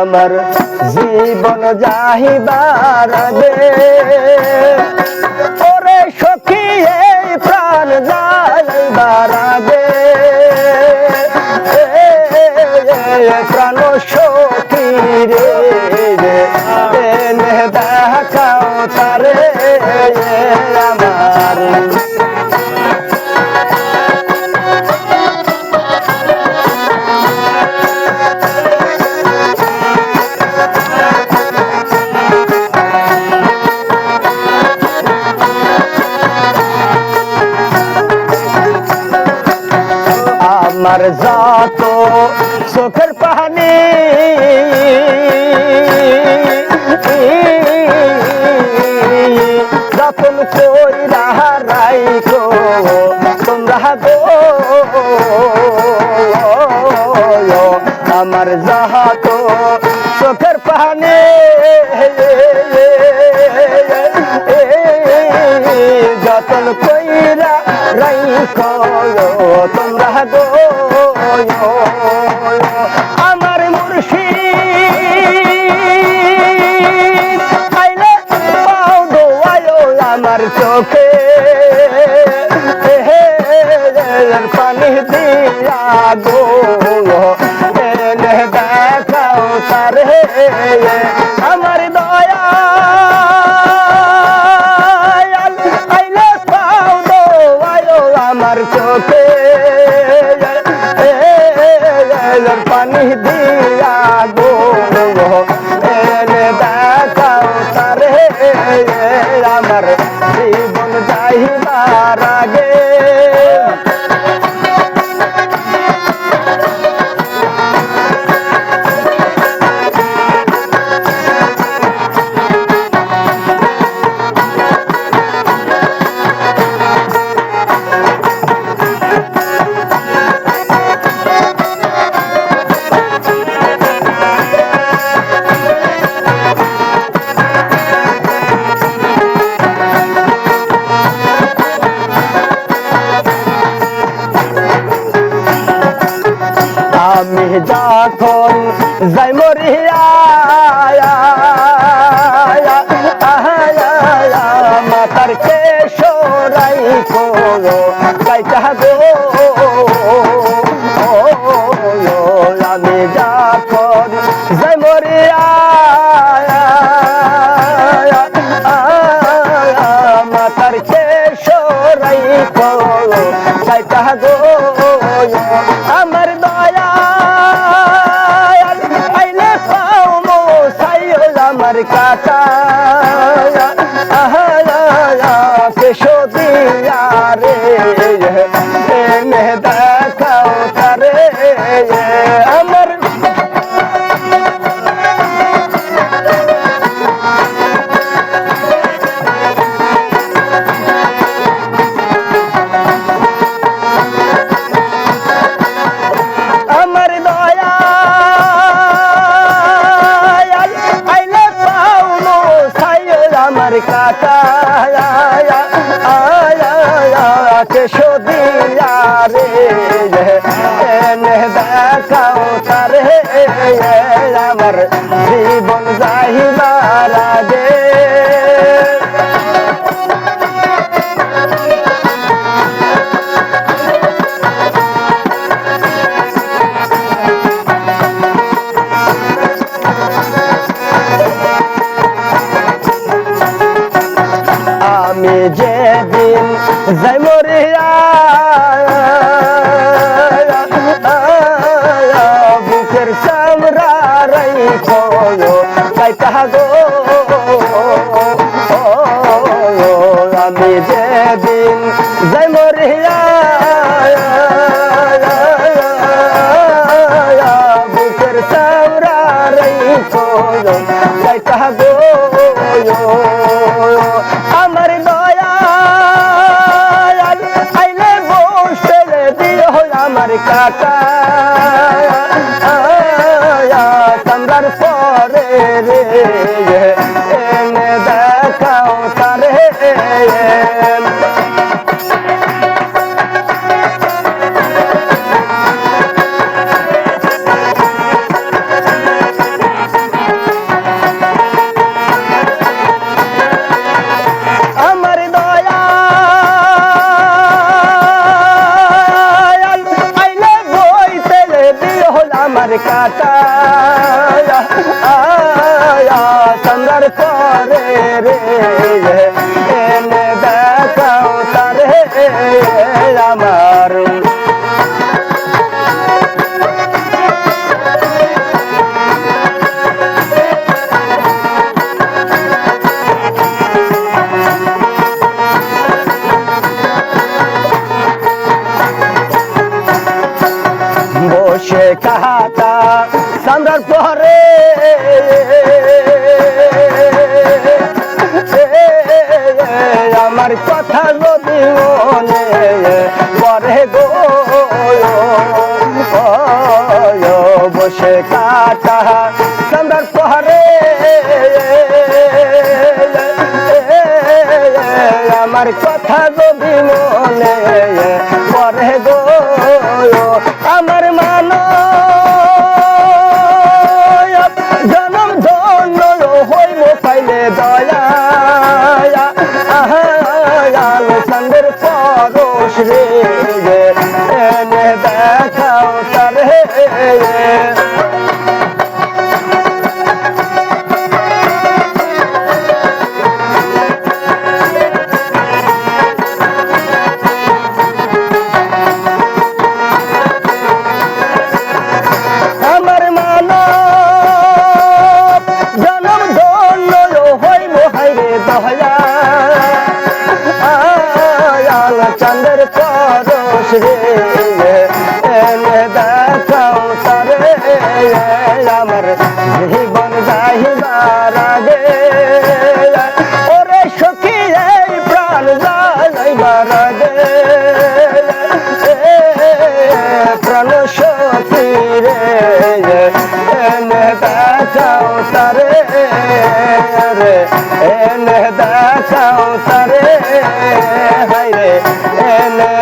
আমার জীবন যাহিবার আগে ওরে সখী এই প্রাণ যাইবার আগে। প্রাণ সখী রে। আমার যত চোখের পানি। যতন কইরা রাইখো তোমরা গো আমার যাহাত চোখের পানি। যতন কইরা রাইখো তোমরা গো পানি দিয়া গো এনে দেখাও তারে। আমার দয়া আইলে পাও আমার চোখে। আমি যখন যাই মরিয়া মাতার কেশরাই করো তাই গো আমার কাকা আমার আয়া কেশো দিয়া রে। এনে দেখাও তারে আমার যাই আমার কাকা। পর কাটায়া আয়া সন্দর পরে রে এনে দেখাও তারে বসে কাহাত আমার কথা যদি মনে পরে গো। বসে কাটা সন্ধ্যার পরে আমার কথা যদি মনে চাহিদার আগে। ওরে সখী, এই প্রাণ জানাইবার আগে। প্রাণ সখী দেখাও তারে। হাই রে, এনে